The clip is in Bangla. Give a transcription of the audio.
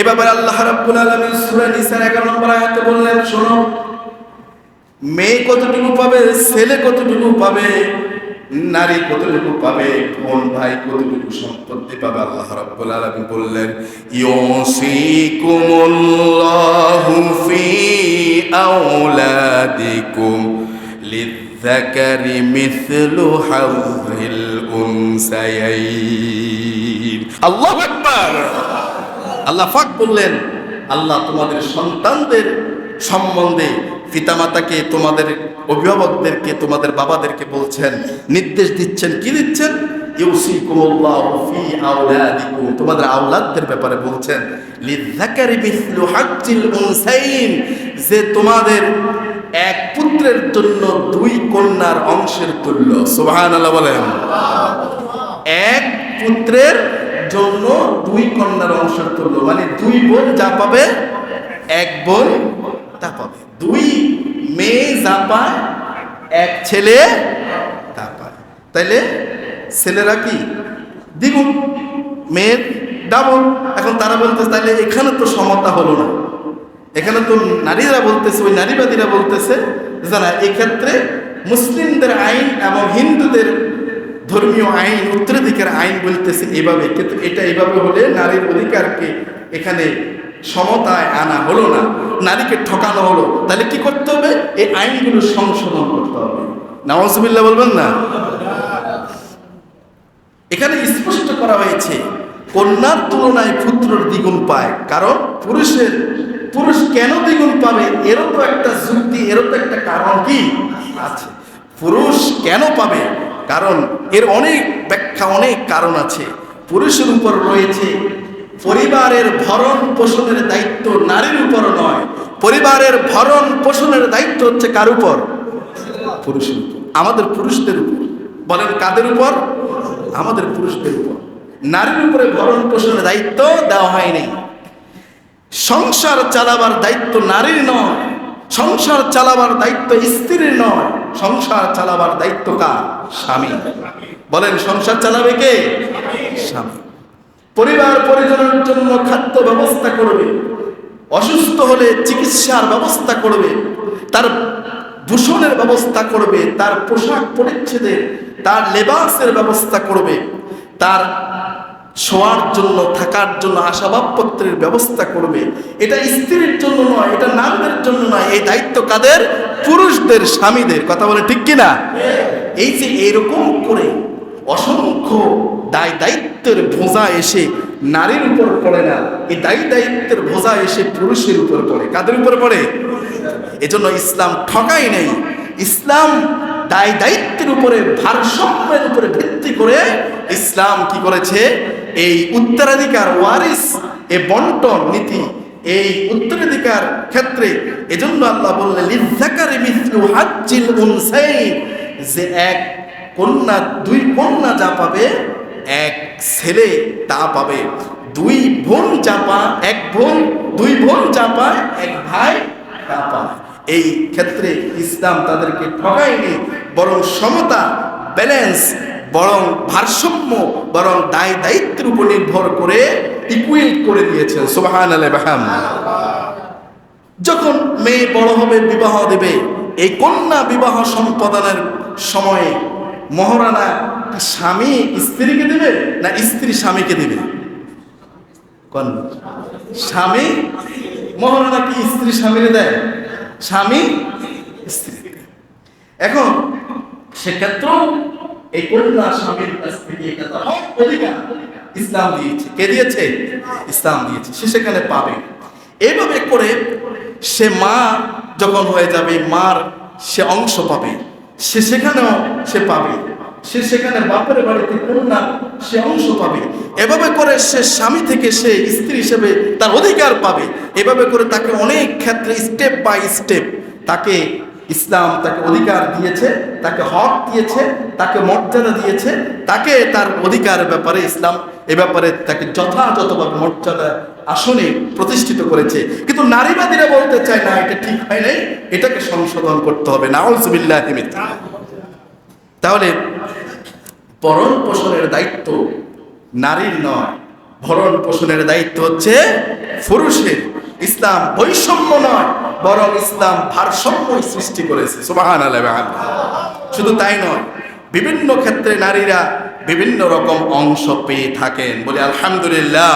এ ব্যাপারে আল্লাহ রাব্বুল আলামিন সূরা নিসার 11 নম্বর আয়াতে বললেন, শোনো, মেয়ে কতটুকু পাবে, ছেলে কতটুকু পাবে, নারী কতটুকু পাবে, বোন ভাই কতটুকু সম্পত্তি পাবে, আল্লাহ রাব্বুল আলামিন বললেন, ইউসিকুমুল্লাহু ফি আওলাদিকুম লিযযাকারি মিথলু হাযিল উনসায়াইন। আল্লাহু আকবার! আল্লাহ ফাক বললেন, আল্লাহ তোমাদের সন্তানদের সম্বন্ধে পিতামাতাকে, তোমাদের অভিভাবকদেরকে, তোমাদের বাবাদেরকে বলছেন, নির্দেশ দিচ্ছেন, কি দিচ্ছেন? তোমাদের ব্যাপারে বলছেন তোমাদের এক পুত্রের জন্য দুই কন্যার অংশের তুল্য। বলেন। এক পুত্রের জন্য দুই কন্যার অংশের তুল্য মানে দুই বোন যা পাবে, এক বোন তা পাবে। দুই মেয়ে যা পায়, এক ছেলে তা পায়। তাইলে ছেলেরা কি? দ্বিগুণ। মেয়ের ডাবল। এখন তারা বলতেছে তাহলে এখানে তো সমতা হলো না। এখানে তো নারীরা বলতেছে, ওই নারীবাদীরা বলতেছে যারা এক্ষেত্রে মুসলিমদের আইন এবং হিন্দুদের ধর্মীয় আইন, উত্তরাধিকার আইন বলতেছে এভাবে। কিন্তু এটা এভাবে হলে নারীর অধিকারকে এখানে সমতায় আনা হলো না, নারীকে ঠকানো হলো। তাহলে কি করতে হবে? এই আইনগুলো সংশোধন করতে হবে। নওয়াজবিল্লা বলবেন না? এখানে স্পষ্ট করা হয়েছে, কন্যার তুলনায় পুত্রর দ্বিগুণ পায়। কারণ পুরুষের, পুরুষ কেন দ্বিগুণ পাবে? এরও তো একটা যুক্তি, এরও তো একটা কারণ কি? আছে। পুরুষ কেন পাবে? কারণ এর অনেক ব্যাখ্যা, অনেক কারণ আছে। পুরুষের উপর রয়েছে, পরিবারের ভরণ পোষণের দায়িত্ব নারীর উপর নয়। পরিবারের ভরণ পোষণের দায়িত্ব হচ্ছে কার উপর? পুরুষের উপর। আমাদের পুরুষদের উপর। বলেন, কাদের উপর? আমাদের পুরুষদের উপর। নারীর উপরে ভরণ পোষণের দায়িত্ব দেওয়া হয়নি। সংসার চালাবার দায়িত্ব নারীর নয়। সংসার চালাবার দায়িত্ব স্ত্রীর নয়, সংসার চালাবার দায়িত্ব কার? স্বামী। বলেন, সংসার চালাবে কে? স্বামী। পরিবার পরিজনের জন্য খাদ্য ব্যবস্থা করবে, অসুস্থ হলে চিকিৎসার ব্যবস্থা করবে, তার দূষণের ব্যবস্থা করবে, তার পোশাক পরিচ্ছেদের, তার লেবাসের ব্যবস্থা করবে, তার শোয়ার জন্য, থাকার জন্য আসবাবপত্রের ব্যবস্থা করবে। এটা স্ত্রীর জন্য নয়, এটা নারীদের জন্য নয় এই দায়িত্ব কাদের? পুরুষদের, স্বামীদের। কথা বলে ঠিক কিনা? এই যে এরকম করে অসংখ্য দায় দায়িত্বের বোঝা এসে নারীর উপর পড়ে না, এই দায়ী দায়িত্বের বোঝা এসে পুরুষের উপর পড়ে। কাদের উপর পড়ে? এজন্য ইসলাম ঠকাই নেই। ইসলাম দায় দায়িত্বের উপরে, ভারসাম্যের উপরে ভিত্তি করে ইসলাম কি করেছে? এই উত্তরাধিকার ওয়ারিস, এ বন্টন নীতি এই উত্তরাধিকার ক্ষেত্রে এজন্য আল্লাহ বললেন যে এক কন্যা, দুই কন্যা যা পাবে, এক ছেলে তা পাবে। দুই বোন যা পা, এক বোন, দুই বোন যা পায়, এক ভাই তা পায়। এই ক্ষেত্রে ইসলাম তাদেরকে ঠকায়নি, বরং সমতা, ব্যালেন্স, বরং ভারসাম্য, বরং দায় দায়িত্বের উপর নির্ভর করে ইকুইল করে দিয়েছেন সুবাহান আলহাম যখন মেয়ে বড় হবে, বিবাহ দেবে, এই কন্যা বিবাহ সম্পাদনের সময়ে মহারানা স্বামী স্ত্রীকে দেবে না স্ত্রী স্বামীকে দেবে? স্বামী, মহারানা কি স্ত্রী স্বামীরে দেয়? স্বামী স্ত্রী এখন সেক্ষেত্রেও এই কন্যা স্বামীর কাছ থেকে অধিকার। ইসলাম দিয়েছে। কে দিয়েছে? ইসলাম দিয়েছে। সে সেখানে পাবে। এইভাবে করে সে মা যখন হয়ে যাবে, মার সে অংশ পাবে। সে সেখানেও সে পাবে। সে সেখানে বাপের বাড়িতে কন্যা সে অংশ পাবে। এভাবে করে সে স্বামী থেকে সে স্ত্রী হিসেবে তার অধিকার পাবে। এভাবে করে তাকে অনেক ক্ষেত্রে স্টেপ বাই স্টেপ তাকে ইসলাম তাকে অধিকার দিয়েছে, তাকে হক দিয়েছে, তাকে মর্যাদা দিয়েছে, তাকে তার অধিকার ব্যাপারে ইসলাম এ ব্যাপারে তাকে যথাযথভাবে মর্যাদা আসনে প্রতিষ্ঠিত করেছে। কিন্তু নারীবাদীরা বলতে চায়, না, এটা ঠিক হয় নাই, এটাকে সংশোধন করতে হবে। নাউজবিল্লাহ তাহলে পরণ পোষণের দায়িত্ব নারীর নয়, ভরণ পোষণের দায়িত্ব হচ্ছে পুরুষের। ইসলাম বৈষম্য নয়, বরং ইসলাম ভারসাম্য সৃষ্টি করেছে। সুবাহান শুধু তাই নয়, বিভিন্ন ক্ষেত্রে নারীরা বিভিন্ন রকম অংশ পেয়ে থাকেন। বলে আলহামদুলিল্লাহ।